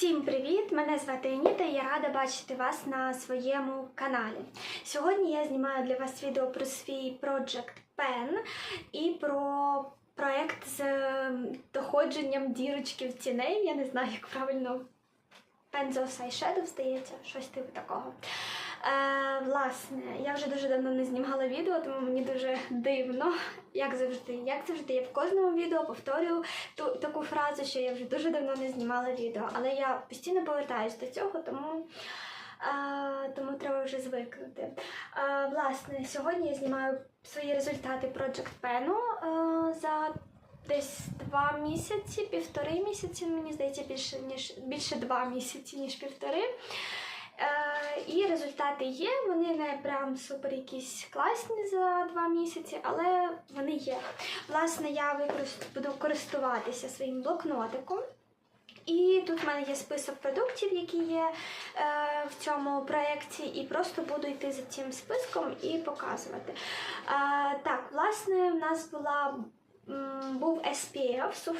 Всім привіт! Мене звати Аніта і я рада бачити вас на своєму каналі. Сьогодні я знімаю для вас відео про свій Project Pen і про проект з ем, доходженням дірочки в тіней. Я не знаю, як правильно Pencil Eyeshadow, здається, щось типу такого. Е, власне, я вже дуже давно не знімала відео, тому мені дуже дивно, як завжди. Як завжди, я в кожному відео повторюю ту таку фразу, що я вже дуже давно не знімала відео, але я постійно повертаюсь до цього, тому. А, тому треба вже звикнути. А, власне, сьогодні я знімаю свої результати Project Pen а, за десь два місяці, півтори місяці, мені здається, більше ніж більше два місяці, ніж півтори. І результати є. Вони не прям супер якісь класні за два місяці, але вони є. Власне, я використ- буду користуватися своїм блокнотиком. І тут в мене є список продуктів, які є е, в цьому проєкті, і просто буду йти за цим списком і показувати. Е, так, власне, в нас була. Був SPF,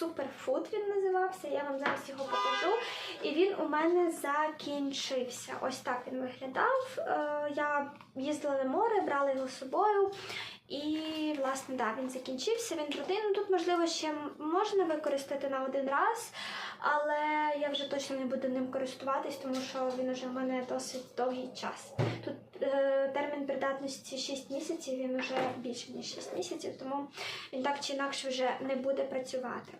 Superfood він називався, я вам зараз його покажу. І він у мене закінчився. Ось так він виглядав. Е, Я їздила на море, брала його з собою. І, власне, да, він закінчився. Він родину тут, можливо, ще можна використати на один раз, але я вже точно не буду ним користуватись, тому що він уже в мене досить довгий час. Тут е, термін придатності 6 місяців, він вже більше ніж 6 місяців, тому він так чи інакше вже не буде працювати.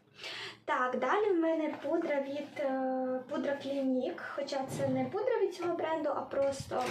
Так, далі в мене пудра від е, пудра Clinique, хоча це не пудра від цього бренду, а просто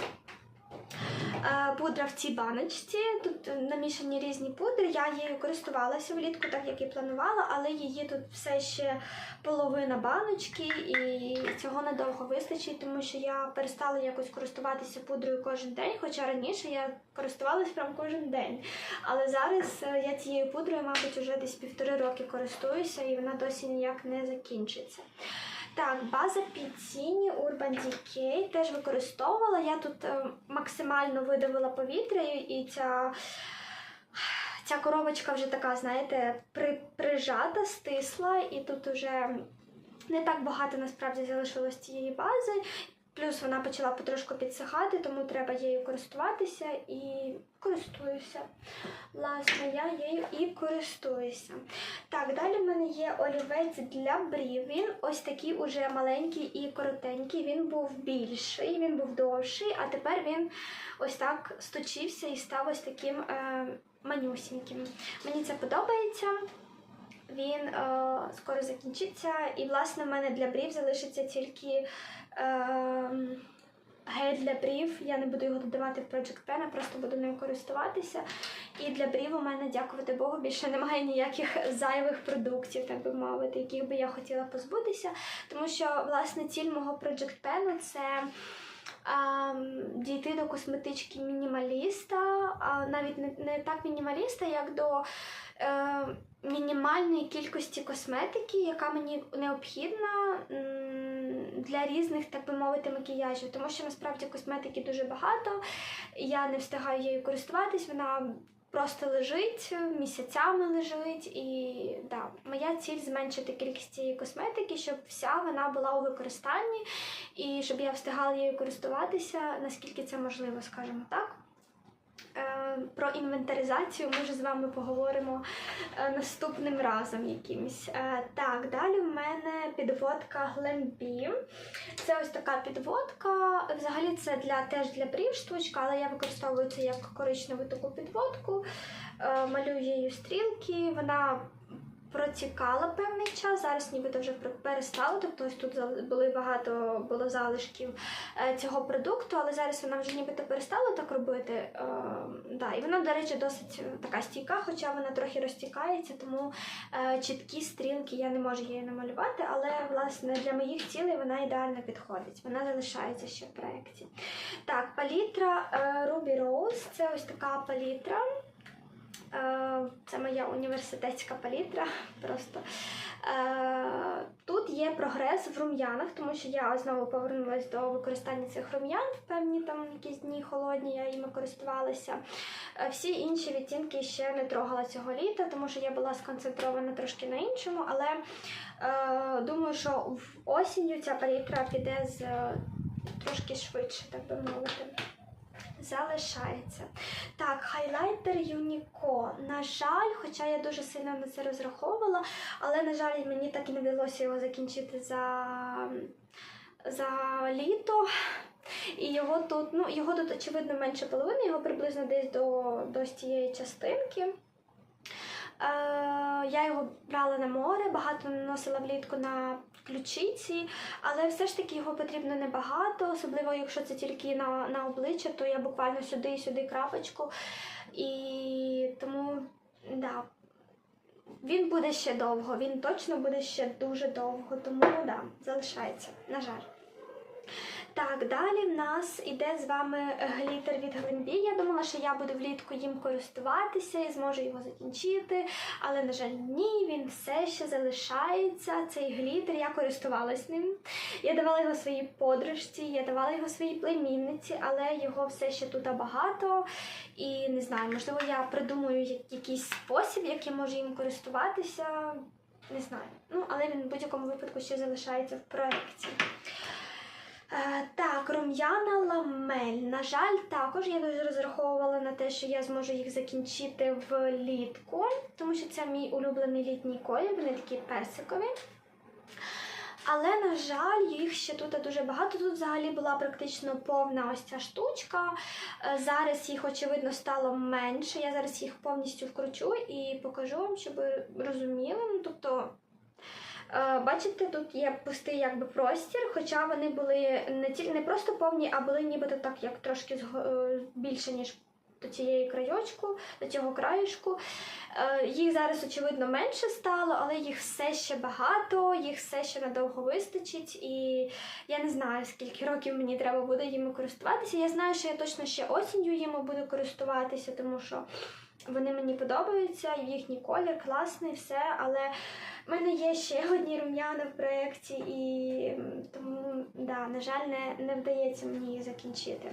пудра в цій баночці. Тут е, намішані різні пудри. Я її користувалася влітку, так як і планувала, але її тут все ще половина баночки, і цього недовго вистачить, тому що я перестала якось користуватися пудрою кожен день, хоча раніше я користувалася прям кожен день. Але зараз е, я цією пудрою, мабуть, вже десь півтори роки користуюся, і вона досі ніяк не закінчиться. Так, база Піціні Urban Decay теж використовувала. Я тут е, максимально видавила повітря, і ця, ця коробочка вже така, знаєте, при, прижата, стисла, і тут вже не так багато насправді залишилось цієї бази. Плюс вона почала потрошку підсихати, тому треба її користуватися і користуюся. Власне, я нею і користуюся. Так, далі в мене є олівець для брів. Він ось такий уже маленький і коротенький. Він був більший, він був довший, а тепер він ось так сточився і став ось таким е, манюсіньким. Мені це подобається. Він е, скоро закінчиться, і власне в мене для брів залишиться тільки е, гель для брів. Я не буду його додавати в Project Pen, а просто буду ним користуватися. І для брів у мене, дякувати Богу, більше немає ніяких зайвих продуктів, так би мовити, яких би я хотіла позбутися. Тому що власне ціль мого Project Pen це. А, дійти до косметички мінімаліста, а навіть не, не так мінімаліста, як до е, мінімальної кількості косметики, яка мені необхідна для різних, так би мовити, макіяжів. Тому що насправді косметики дуже багато, я не встигаю її користуватись, вона просто лежить, місяцями лежить. І да, моя ціль зменшити кількість цієї косметики, щоб вся вона була у використанні, і щоб я встигала її користуватися, наскільки це можливо, скажімо так. Про інвентаризацію ми вже з вами поговоримо е, наступним разом якимось. Е, Так, далі в мене підводка Глембі. Це ось така підводка. Взагалі це для теж для брів штучка, але я використовую це як коричневу таку підводку. Е, Малюю її стрілки. Вона протікала певний час, зараз нібито вже перестала. Тобто ось тут були багато було залишків е, цього продукту, але зараз вона вже нібито перестала так робити. Е, да, і вона, до речі, досить е, така стійка, хоча вона трохи розтікається, тому чіткі стрілки я не можу її намалювати, але власне для моїх цілей вона ідеально підходить. Вона залишається ще в проєкті. Так, палітра Ruby Rose це ось така палітра. Е, Це моя університетська палітра. Просто Е, тут є прогрес в рум'янах, тому що я знову повернулася до використання цих рум'ян в певні там якісь дні холодні, я їми користувалася. Е, Всі інші відтінки ще не трогала цього літа, тому що я була сконцентрована трошки на іншому, але думаю, що в осінню ця палітра піде з трошки швидше, так би мовити. Залишається. Так, хайлайтер Юніко. На жаль, хоча я дуже сильно на це розраховувала, але, на жаль, мені так і не вдалося його закінчити за, за літо. І його тут, ну, його тут, очевидно, менше половини, його приблизно десь до, до цієї частинки. Я його брала на море, багато наносила влітку на ключиці, але все ж таки його потрібно небагато, особливо якщо це тільки на, на обличчя, то я буквально сюди і сюди крапочку. І тому, да, він буде ще довго, він точно буде ще дуже довго, тому да, залишається, на жаль. Так, далі в нас іде з вами глітер від Глембі. Я думала, що я буду влітку їм користуватися і зможу його закінчити. Але, на жаль, ні, він все ще залишається. Цей глітер, я користувалась ним. Я давала його своїй подружці, я давала його своїй племінниці, але його все ще тут багато. І не знаю, можливо, я придумаю якийсь спосіб, як я можу їм користуватися. Не знаю. Ну, але він в будь-якому випадку ще залишається в проєкті. Е, Так, рум'яна ламель. На жаль, також я дуже розраховувала на те, що я зможу їх закінчити влітку, тому що це мій улюблений літній колір, вони такі персикові. Але, на жаль, їх ще тут дуже багато. Тут взагалі була практично повна ось ця штучка. Е, Зараз їх, очевидно, стало менше. Я зараз їх повністю вкручу і покажу вам, щоб ви розуміли. Ну, тобто, Бачите, тут є пустий якби простір, хоча вони були не тільки не просто повні, а були нібито так, як трошки е, більше, ніж до цієї крайочку, до цього краєшку. Е, Їх зараз, очевидно, менше стало, але їх все ще багато, їх все ще надовго вистачить. І я не знаю, скільки років мені треба буде їми користуватися. Я знаю, що я точно ще осінню їми буду користуватися, тому що вони мені подобаються, їхній колір класний, все, але в мене є ще одні рум'яна в проєкті, і тому, да, на жаль, не, не вдається мені їх закінчити.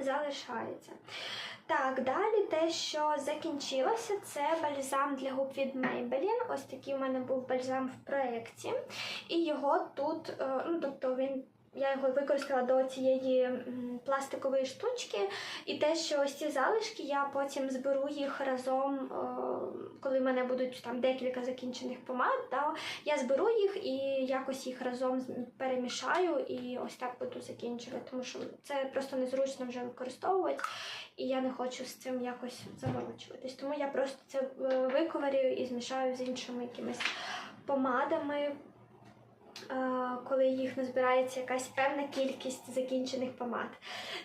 Залишається. Так, далі те, що закінчилося, це бальзам для губ від Maybelline. Ось такий у мене був бальзам в проєкті. І його тут, е, ну тобто він. Я його використала до цієї пластикової штучки, і те, що ось ці залишки, я потім зберу їх разом, е, коли в мене будуть там декілька закінчених помад. Да, я зберу їх і якось їх разом перемішаю і ось так буду закінчувати, тому що це просто незручно вже використовувати, і я не хочу з цим якось заморочуватись. Тому я просто це е, виковарюю і змішаю з іншими якимись помадами. Е, Коли їх назбирається якась певна кількість закінчених помад.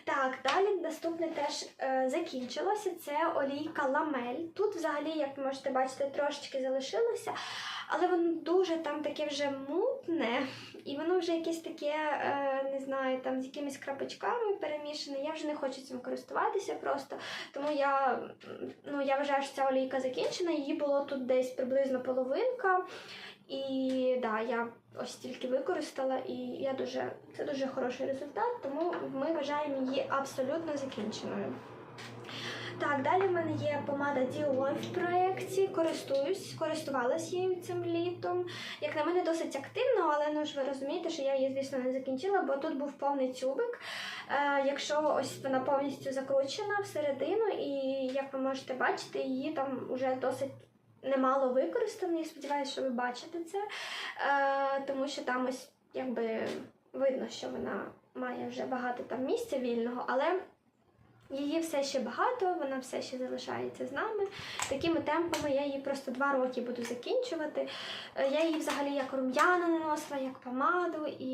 Так, далі наступне теж е, закінчилося. Це олійка ламель. Тут, взагалі, як ви можете бачити, трошечки залишилося, але воно дуже там таке вже мутне, і воно вже якесь таке, е, не знаю, там з якимись крапочками перемішане. Я вже не хочу цим користуватися просто. Тому я, ну, я вважаю, що ця олійка закінчена. Її було тут десь приблизно половинка. І да, я ось тільки використала, і я дуже це дуже хороший результат, тому ми вважаємо її абсолютно закінченою. Так, далі в мене є помада Dior в проєкті. Користуюсь, користувалась її цим літом. Як на мене, досить активно, але ну ж ви розумієте, що я її, звісно, не закінчила, бо тут був повний тюбик. Е, якщо ось вона повністю закручена всередину, і як ви можете бачити, її там вже досить немало використано. Я сподіваюся, що ви бачите це, е, тому що там ось якби видно, що вона має вже багато там місця вільного, але її все ще багато, вона все ще залишається з нами. Такими темпами я її просто два роки буду закінчувати. Е, Я її взагалі як рум'яна наносила, як помаду, і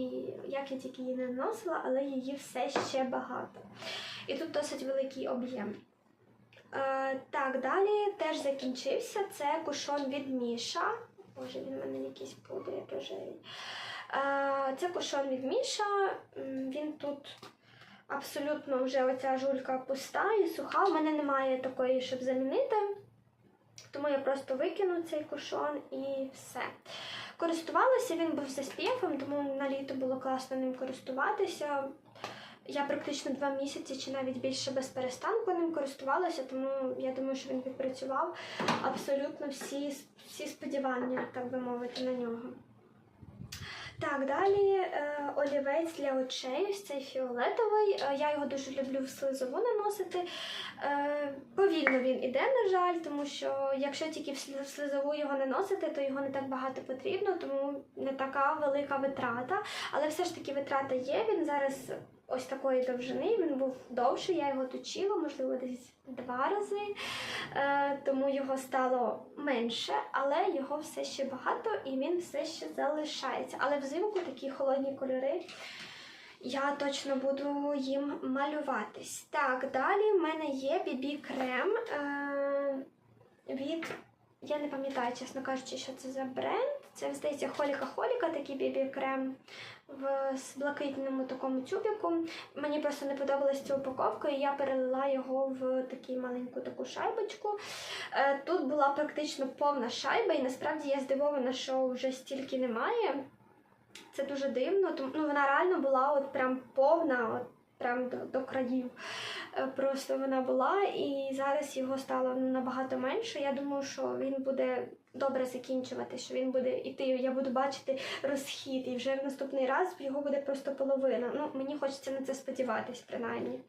як я тільки її не наносила, але її все ще багато. І тут досить великий об'єм. Е, так, далі теж закінчився. Це кушон від Міша. Боже, він в мене якийсь пудри рожевий. Це кушон від Міша. Він тут абсолютно вже оця жулька пуста і суха. У мене немає такої, щоб замінити. Тому я просто викину цей кушон і все. Користувалася, він був з SPF, тому на літо було класно ним користуватися. Я практично два місяці чи навіть більше без перестанку ним користувалася, тому я думаю, що він відпрацював абсолютно всі, всі сподівання, так би мовити, на нього. Так, далі е, олівець для очей, цей фіолетовий. Е, я його дуже люблю в слизову наносити. Е, повільно він іде, на жаль, тому що якщо тільки в слизову його не носити, то його не так багато потрібно, тому не така велика витрата. Але все ж таки витрата є. Він зараз ось такої довжини, він був довший, я його точила, можливо, десь два рази. Е, тому його стало менше, але його все ще багато і він все ще залишається. Але взимку такі холодні кольори. Я точно буду їм малюватись. Так, далі в мене є BB крем е, від. Я не пам'ятаю, чесно кажучи, що це за бренд. Це, здається, Холіка Холіка, такий BB крем в блакитному такому тюбіку. Мені просто не подобалась ця упаковка, і я перелила його в таку маленьку таку шайбочку. Е, Тут була практично повна шайба, і насправді я здивована, що вже стільки немає. Це дуже дивно, тому ну, вона реально була от прям повна, от прям до, до країв. Е, Просто вона була, і зараз його стало набагато менше. Я думаю, що він буде добре закінчувати, що він буде іти. Я буду бачити розхід, і вже в наступний раз його буде просто половина. Ну, мені хочеться на це сподіватись, принаймні.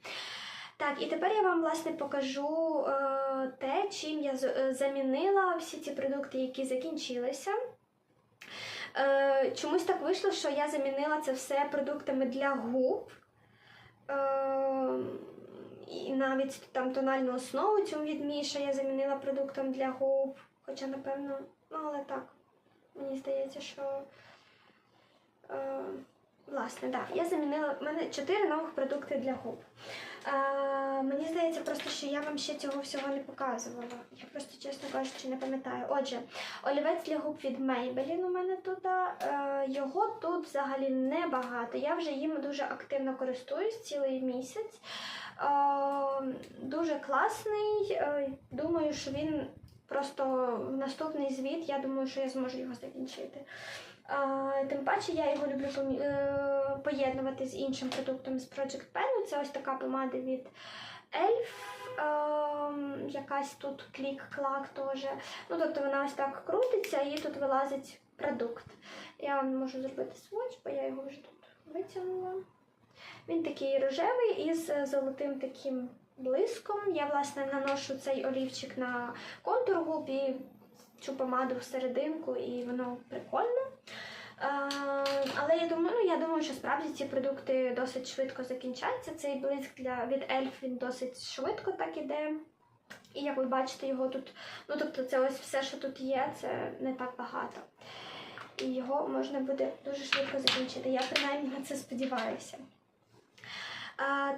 Так, і тепер я вам власне покажу е, те, чим я е, замінила всі ці продукти, які закінчилися. Е, чомусь так вийшло, що я замінила це все продуктами для губ. Е, і навіть там тональну основу цю від я замінила продуктом для губ. Хоча, напевно, ну але так. Мені здається, що. Е, власне, так, я замінила. У мене чотири нових продукти для губ. Е, мені здається, просто що я вам ще цього всього не показувала. Я просто, чесно кажучи, не пам'ятаю. Отже, олівець для губ від Maybelline у мене тут. Е, його тут взагалі небагато. Я вже їм дуже активно користуюсь цілий місяць. Е, дуже класний. Е, думаю, що він просто в наступний звіт, я думаю, що я зможу його закінчити. Тим паче я його люблю е, поєднувати з іншим продуктом з Project Pen. Це ось така помада від Elf. Ем, якась тут клік-клак теж. Ну, тобто вона ось так крутиться і тут вилазить продукт. Я вам можу зробити сводч, бо я його вже тут витягнула. Він такий рожевий із е, золотим таким блиском. Я, власне, наношу цей олівчик на контур губ і цю помаду всерединку, і воно прикольно. Е, але я думаю, ну, я думаю, що справді ці продукти досить швидко закінчаться. Цей блиск для, від Elf він досить швидко так іде. І як ви бачите, його тут, ну тобто це ось все, що тут є, це не так багато. І його можна буде дуже швидко закінчити. Я принаймні на це сподіваюся.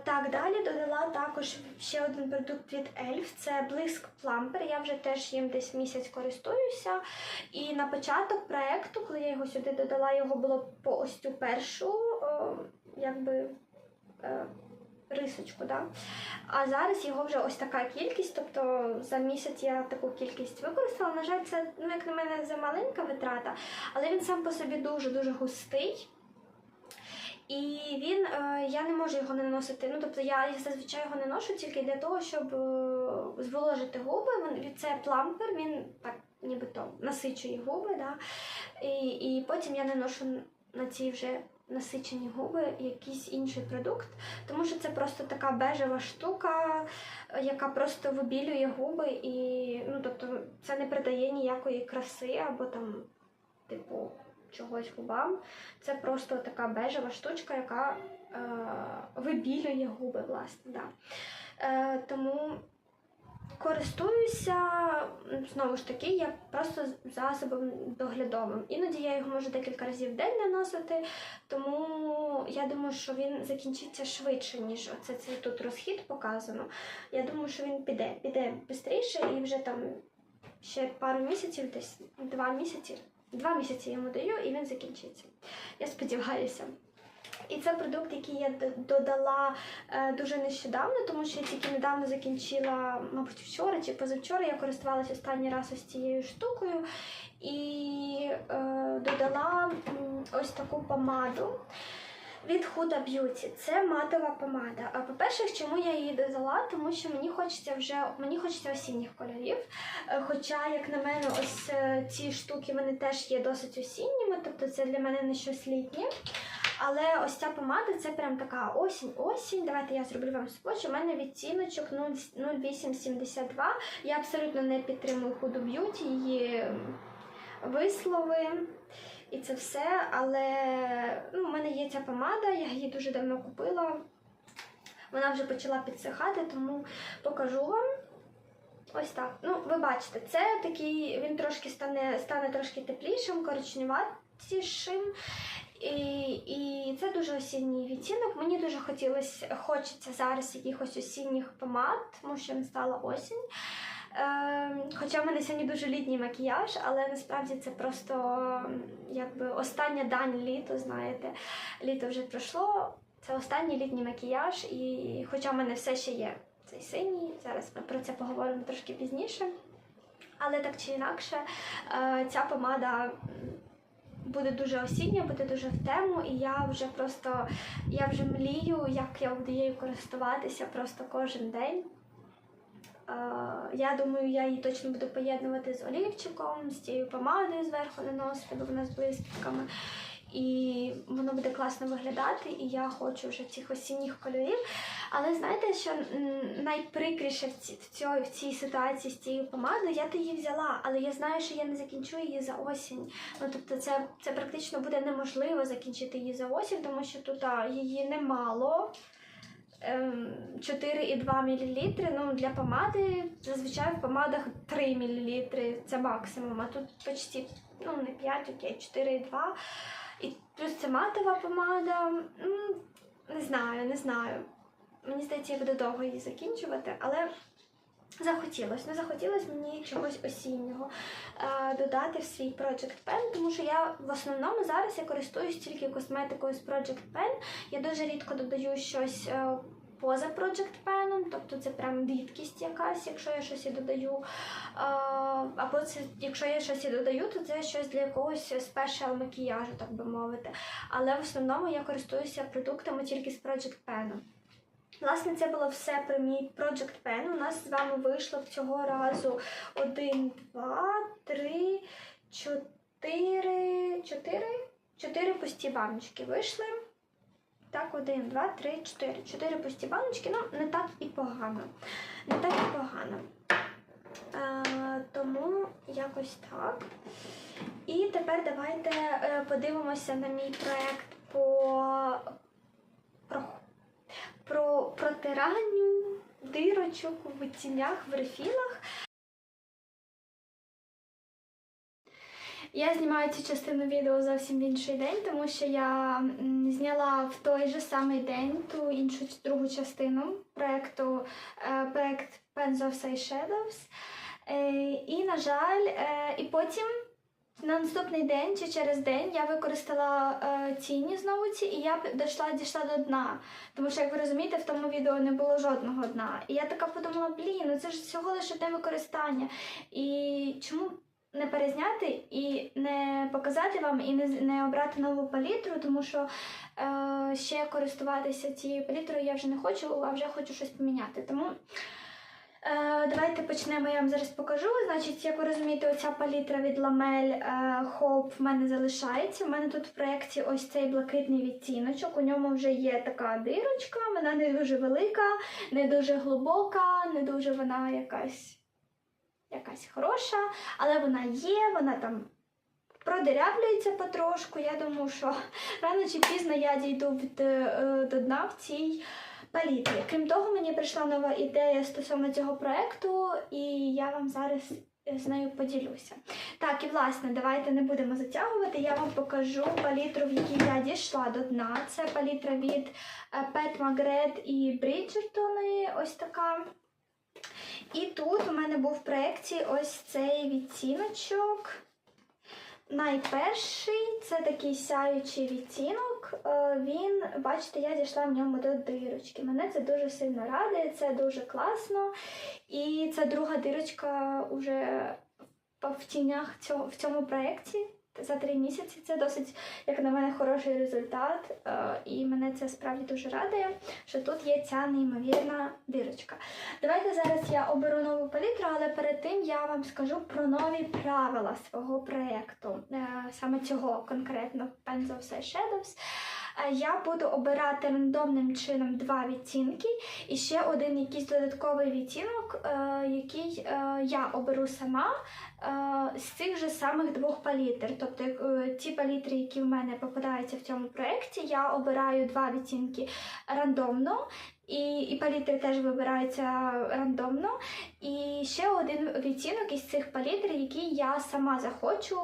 Так, далі додала також ще один продукт від Elf. Це блиск плампер. Я вже теж їм десь місяць користуюся. І на початок проекту, коли я його сюди додала, його було по ось цю першу, якби. е, Рисочку, да? а зараз його вже ось така кількість, тобто за місяць я таку кількість використала. На жаль, це, ну, як на мене, замаленька витрата, але він сам по собі дуже-дуже густий. І він, е, я не можу його не наносити. Ну, тобто я зазвичай його не ношу тільки для того, щоб е, зволожити губи. Він, це плампер, він так нібито насичує губи. Да? І, і потім я не ношу на ці вже насичені губи якийсь інший продукт, тому що це просто така бежева штука, яка просто вибілює губи, і ну, тобто це не придає ніякої краси або там, типу, чогось губам. Це просто така бежева штучка, яка вибілює губи, власне. Да. Е, тому користуюся знову ж таки, я просто засобом доглядовим. Іноді я його можу декілька разів в день наносити, тому я думаю, що він закінчиться швидше, ніж оце цей тут розхід показано. Я думаю, що він піде, піде швидше і вже там ще пару місяців, десь два місяці. Два місяці йому даю, і він закінчиться. Я сподіваюся. І це продукт, який я додала е, дуже нещодавно, тому що я тільки недавно закінчила, мабуть, вчора чи позавчора я користувалася останній раз ось цією штукою і е, додала ось таку помаду. Від Huda Beauty. Це матова помада. А по-перше, чому я її додала? Тому що мені хочеться вже мені хочеться осінніх кольорів. Е, Хоча, як на мене, ось ці штуки вони теж є досить осінніми, тобто це для мене не щось літнє. Але ось ця помада це прям така осінь-осінь. Давайте я зроблю вам споч. У мене відтіночок 0872. Я абсолютно не підтримую Huda Beauty, її вислови і це все. Але ну, у мене є ця помада, я її дуже давно купила. Вона вже почала підсихати, тому покажу вам. Ось так. Ну, ви бачите, це такий, він трошки стане, стане трошки теплішим, коричневатішим. І, і це дуже осінній відтінок. Мені дуже хотілося, хочеться зараз якихось осінніх помад, тому що настала осінь. Е, хоча в мене сьогодні дуже літній макіяж, але насправді це просто якби остання дань літо, знаєте. Літо вже пройшло. Це останній літній макіяж, і хоча в мене все ще є цей синій, зараз ми про це поговоримо трошки пізніше. Але так чи інакше, е, ця помада буде дуже осіння, буде дуже в тему, і я вже просто я вже млію, як я буду її користуватися просто кожен день. Е, Я думаю, я її точно буду поєднувати з олівчиком, з цією помадою зверху наносити, бо вона з блискітками. І воно буде класно виглядати, і я хочу вже цих осінніх кольорів. Але знаєте, що найприкріше в, ці, в, цій, в цій ситуації з цією помадою, я то її взяла, але я знаю, що я не закінчу її за осінь. Ну тобто, це, це практично буде неможливо закінчити її за осінь, тому що тут а, її немало. Ем, 4,2 мл. Ну, для помади зазвичай в помадах 3 мл. Це максимум, а тут почти ну, не 5, окей, 4,2. І плюс це матова помада. Не знаю, не знаю. Мені здається, я буду довго її закінчувати, але захотілося. Ну, захотілося мені чогось осіннього е, додати в свій Project Pen, тому що я в основному зараз я користуюсь тільки косметикою з Project Pen. Я дуже рідко додаю щось. Поза Project Pen, тобто це прям рідкість якась, якщо я щось і додаю. Або це, якщо я щось і додаю, то це щось для якогось спешл макіяжу, так би мовити. Але в основному я користуюся продуктами тільки з Project Pen. Власне, це було все про мій Project Pen. У нас з вами вийшло цього разу 1, 2, 3, 4, 4, 4 пусті баночки вийшли. Так, 1, 2, 3, 4. 4 пусті баночки, ну не так і погано. Не так і погано. Е, тому якось так. І тепер давайте е, подивимося на мій проект по про, про протиранню дирочок в тінях в рефілах. Я знімаю цю частину відео зовсім в інший день, тому що я зняла в той же самий день ту іншу другу частину проекту е, проект Pens of Say Shadows. Е, і, на жаль, е, і потім на наступний день чи через день я використала е, тіні знову ці, і я дійшла, дійшла до дна. Тому що, як ви розумієте, в тому відео не було жодного дна. І я така подумала, блін, ну це ж всього лише одне використання. І чому не перезняти і не показати вам, і не, не обрати нову палітру, тому що е, ще користуватися цією палітрою я вже не хочу, а вже хочу щось поміняти. Тому е, давайте почнемо. Я вам зараз покажу. Значить, як ви розумієте, оця палітра від Ламель е, в мене залишається. У мене тут в проєкті ось цей блакитний відтіночок. У ньому вже є така дирочка, вона не дуже велика, не дуже глибока, не дуже вона якась якась хороша, але вона є, вона там продирявлюється потрошку. Я думаю, що рано чи пізно я дійду від, е, до дна в цій палітрі. Крім того, мені прийшла нова ідея стосовно цього проекту, і я вам зараз з нею поділюся. Так, і власне, давайте не будемо затягувати. Я вам покажу палітру, в якій я дійшла до дна. Це палітра від е, Pet Magret і Bridgerton, ось така. І тут у мене був в проєкті ось цей відтіночок. Найперший це такий сяючий відтінок. Е, Він, бачите, я дійшла в ньому до дирочки. Мене це дуже сильно радує, це дуже класно. І це друга дирочка уже в тінях в цьому проєкті. За три місяці це досить, як на мене, хороший результат. Е, І мене це справді дуже радує, що тут є ця неймовірна дирочка. Давайте зараз я оберу нову палітру, але перед тим я вам скажу про нові правила свого проєкту, е, саме цього конкретно Pencil of Shadows. Е, Я буду обирати рандомним чином два відтінки і ще один якийсь додатковий відтінок, який я оберу сама з цих же самих двох палітр. Тобто е, ті палітри, які в мене попадаються в цьому проєкті, я обираю два відтінки рандомно. І, і палітри теж вибираються рандомно. І ще один відтінок із цих палітр, який я сама захочу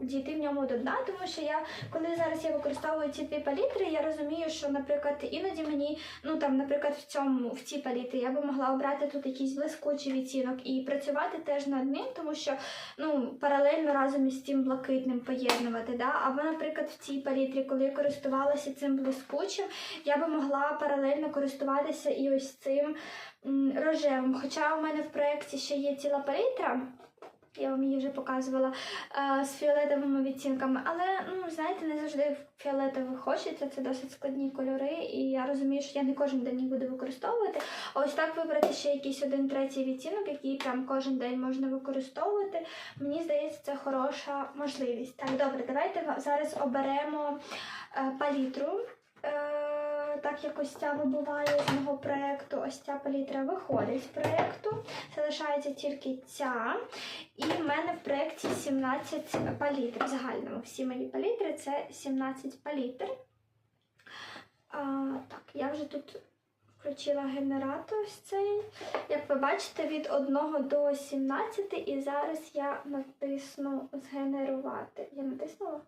дійти в ньому до дна, тому що я, коли зараз я використовую ці дві палітри, я розумію, що, наприклад, іноді мені, ну там, наприклад, в цьому в цій палітрі я би могла обрати тут якийсь блискучий відтінок і працювати теж над ним, тому що ну паралельно разом із цим блакитним поєднувати. Да? Або, наприклад, в цій палітрі, коли я користувалася цим блискучим, я би могла паралельно користуватися і ось цим рожевим. Хоча у мене в проєкті ще є ціла палітра. Я вам її вже показувала е, з фіолетовими відтінками, але ну знаєте, не завжди фіолетових хочеться. Це досить складні кольори, і я розумію, що я не кожен день їх буду використовувати. А ось так вибрати ще якийсь один третій відтінок, який прям кожен день можна використовувати. Мені здається, це хороша можливість. Так, добре, давайте зараз оберемо е, палітру. Так як ось ця вибуває з мого проєкту, ось ця палітра виходить з проєкту. Залишається тільки ця. І в мене в проєкті 17 палітр. В загальному всі мої палітри це 17 палітр. А, так, я вже тут включила генератор ось цей. Як ви бачите, від 1 до 17, і зараз я натисну згенерувати. Я натиснула?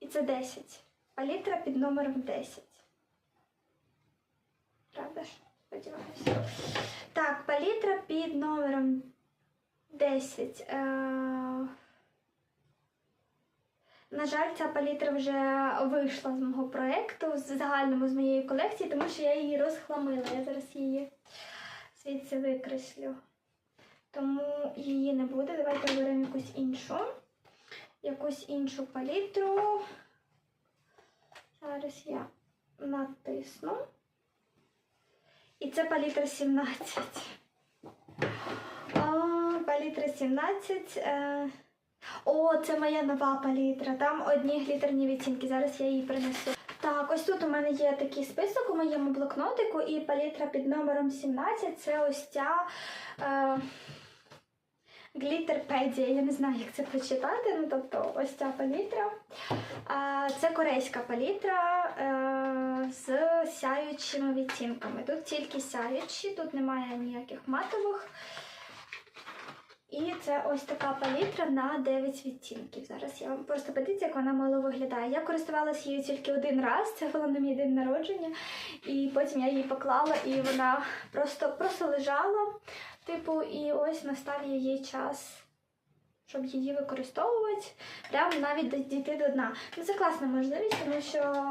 І це 10. Палітра під номером 10. Правда ж? Сподіваюся. Так, палітра під номером 10. Е... На жаль, ця палітра вже вийшла з мого проєкту, з загальному з моєї колекції, тому що я її розхламила. Я зараз її звідси викреслю. Тому її не буде. Давайте оберемо якусь іншу. Якусь іншу палітру. Зараз я натисну. І це палітра 17. О, палітра 17. Е... О, це моя нова палітра. Там одні глітерні відтінки. Зараз я її принесу. Так, ось тут у мене є такий список у моєму блокнотику, і палітра під номером 17 це ось ця. Е... Глітерпедія, я не знаю, як це прочитати. Ну, тобто, ось ця палітра. Це корейська палітра е, з сяючими відтінками. Тут тільки сяючі, тут немає ніяких матових. І це ось така палітра на 9 відтінків. Зараз я вам просто подивіться, як вона мило виглядає. Я користувалася її тільки один раз, це було на мій день народження, і потім я її поклала, і вона просто, просто лежала. Типу, і ось настав її час, щоб її використовувати, прямо навіть дійти до дна. Ну, це класна можливість, тому що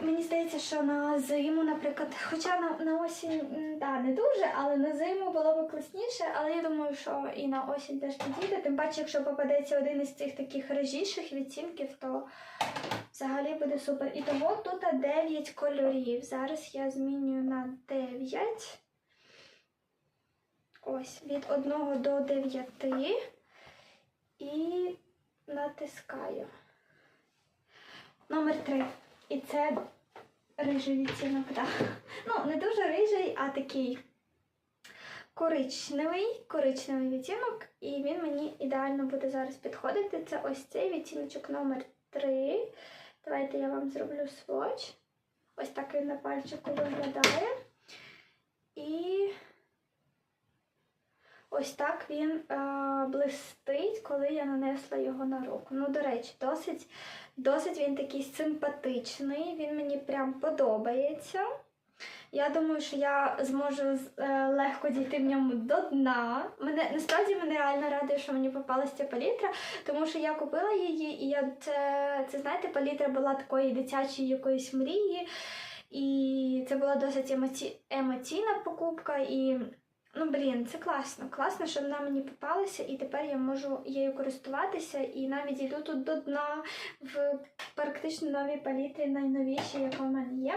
мені здається, що на зиму, наприклад, хоча на, на осінь да, не дуже, але на зиму було б класніше, але я думаю, що і на осінь теж підійде. Тим паче, якщо попадеться один із цих таких режіших відтінків, то взагалі буде супер. І того тут 9 кольорів. Зараз я змінюю на 9. Ось, від 1 до 9 і натискаю. Номер 3. І це рижий відтінок, так. Ну, не дуже рижий, а такий коричневий, коричневий відтінок, і він мені ідеально буде зараз підходити. Це ось цей відтіночок номер 3. Давайте я вам зроблю сводч. Ось так він на пальчику виглядає. І ось так він е, блистить, коли я нанесла його на руку. Ну, до речі, досить, досить він такий симпатичний, він мені прям подобається. Я думаю, що я зможу е, легко дійти в ньому до дна. Мене насправді мене реально радує, що мені попалася ця палітра, тому що я купила її, і я це, це знаєте, палітра була такої дитячої якоїсь мрії, і це була досить емоці... емоційна покупка. І ну блін, це класно. Класно, що вона мені попалася, і тепер я можу її користуватися і навіть йду тут до дна в практично новій палітрі, найновішій, яка в мене є.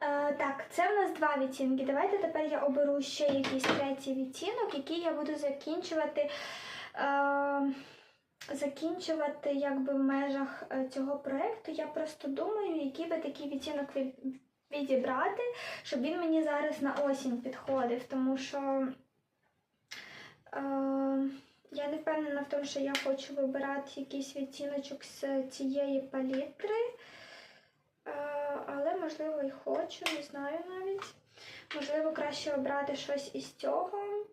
Е, так, це в нас два відтінки. Давайте тепер я оберу ще якийсь третій відтінок, який я буду закінчувати. Е, закінчувати якби в межах е, цього проєкту. Я просто думаю, який би такий відтінок від, відібрати, щоб він мені зараз на осінь підходив, тому що е, я не впевнена в тому, що я хочу вибирати якийсь відтіночок з цієї палітри. Е, але можливо і хочу, не знаю навіть. Можливо, краще обрати щось із цього.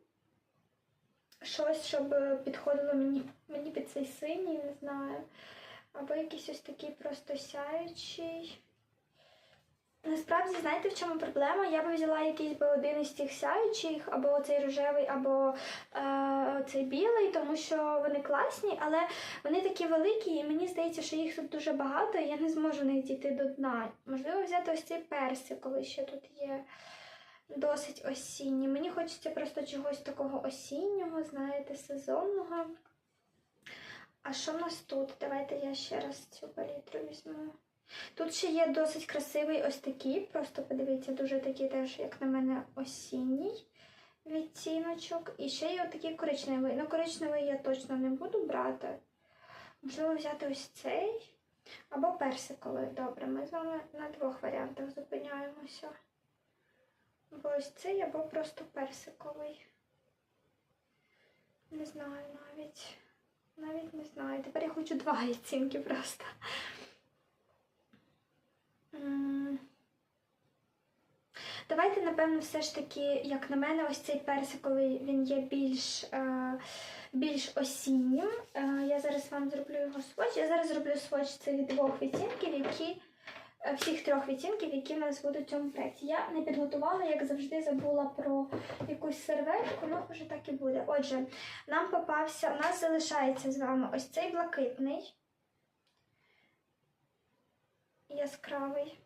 Щось, щоб підходило мені, мені під цей синій, не знаю. Або якийсь ось такий просто сяючий. Насправді, знаєте, в чому проблема? Я би взяла якийсь би один із тих сяючих, або цей рожевий, або е, цей білий, тому що вони класні, але вони такі великі, і мені здається, що їх тут дуже багато, і я не зможу них дійти до дна. Можливо, взяти ось цей персик, коли ще тут є досить осінній. Мені хочеться просто чогось такого осіннього, знаєте, сезонного. А що в нас тут? Давайте я ще раз цю палітру візьму. Тут ще є досить красивий ось такий, просто подивіться, дуже такий теж, як на мене, осінній відтіночок. І ще є отакий коричневий. Ну, коричневий я точно не буду брати. Можливо, взяти ось цей. Або персиковий. Добре, ми з вами на двох варіантах зупиняємося. Або ось цей, або просто персиковий. Не знаю навіть. Навіть не знаю. Тепер я хочу два відцінки просто. Давайте, напевно, все ж таки, як на мене, ось цей персиковий він є більш, е, більш осіннім. Е, я зараз вам зроблю його сводч. Я зараз зроблю сводч цих двох відтінків, які е, всіх трьох відтінків, які в нас будуть в цьому проєкті. Я не підготувала, як завжди, забула про якусь серветку, ну вже так і буде. Отже, нам попався, у нас залишається з вами ось цей блакитний, яскравий.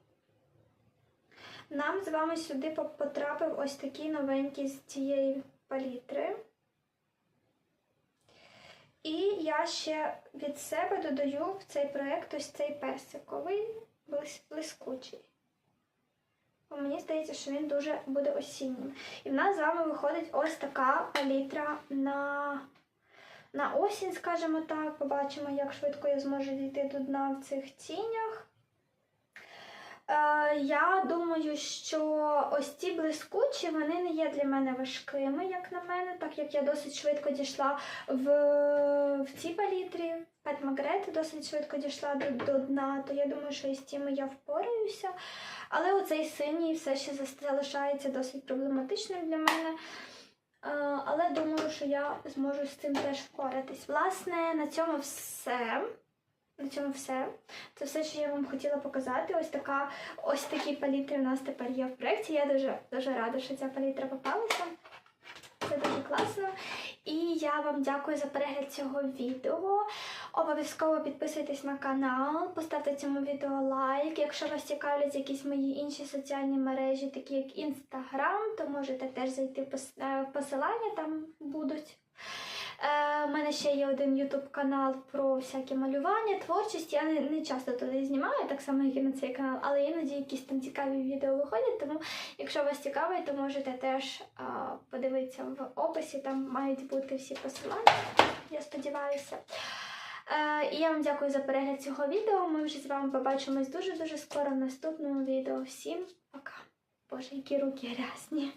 Нам з вами сюди потрапив ось такий новенький з цієї палітри. І я ще від себе додаю в цей проєкт ось цей персиковий блискучий. Бо мені здається, що він дуже буде осіннім. І в нас з вами виходить ось така палітра на, на осінь, скажімо так. Побачимо, як швидко я зможу дійти до дна в цих тінях. Е, я думаю, що ось ці блискучі вони не є для мене важкими, як на мене, так як я досить швидко дійшла в, в цій палітрі. Пет Магрет досить швидко дійшла до, до дна, то я думаю, що із цими я впораюся. Але оцей синій все ще залишається досить проблематичним для мене. Е, Але думаю, що я зможу з цим теж впоратись. Власне, на цьому все. На цьому все. Це все, що я вам хотіла показати. Ось така, ось такі палітри у нас тепер є в проєкті. Я дуже дуже рада, що ця палітра попалася. Це дуже класно. І я вам дякую за перегляд цього відео. Обов'язково підписуйтесь на канал, поставте цьому відео лайк. Якщо вас цікавлять якісь мої інші соціальні мережі, такі як Інстаграм, то можете теж зайти в е, посилання, там будуть. Е, У мене ще є один ютуб канал про всяке малювання, творчість. Я не, не часто туди знімаю, так само, як і на цей канал, але іноді якісь там цікаві відео виходять. Тому, якщо вас цікавить, то можете теж а, подивитися в описі, там мають бути всі посилання, я сподіваюся. Е, і я вам дякую за перегляд цього відео. Ми вже з вами побачимось дуже-дуже скоро в наступному відео. Всім пока! Боже, які руки грязні!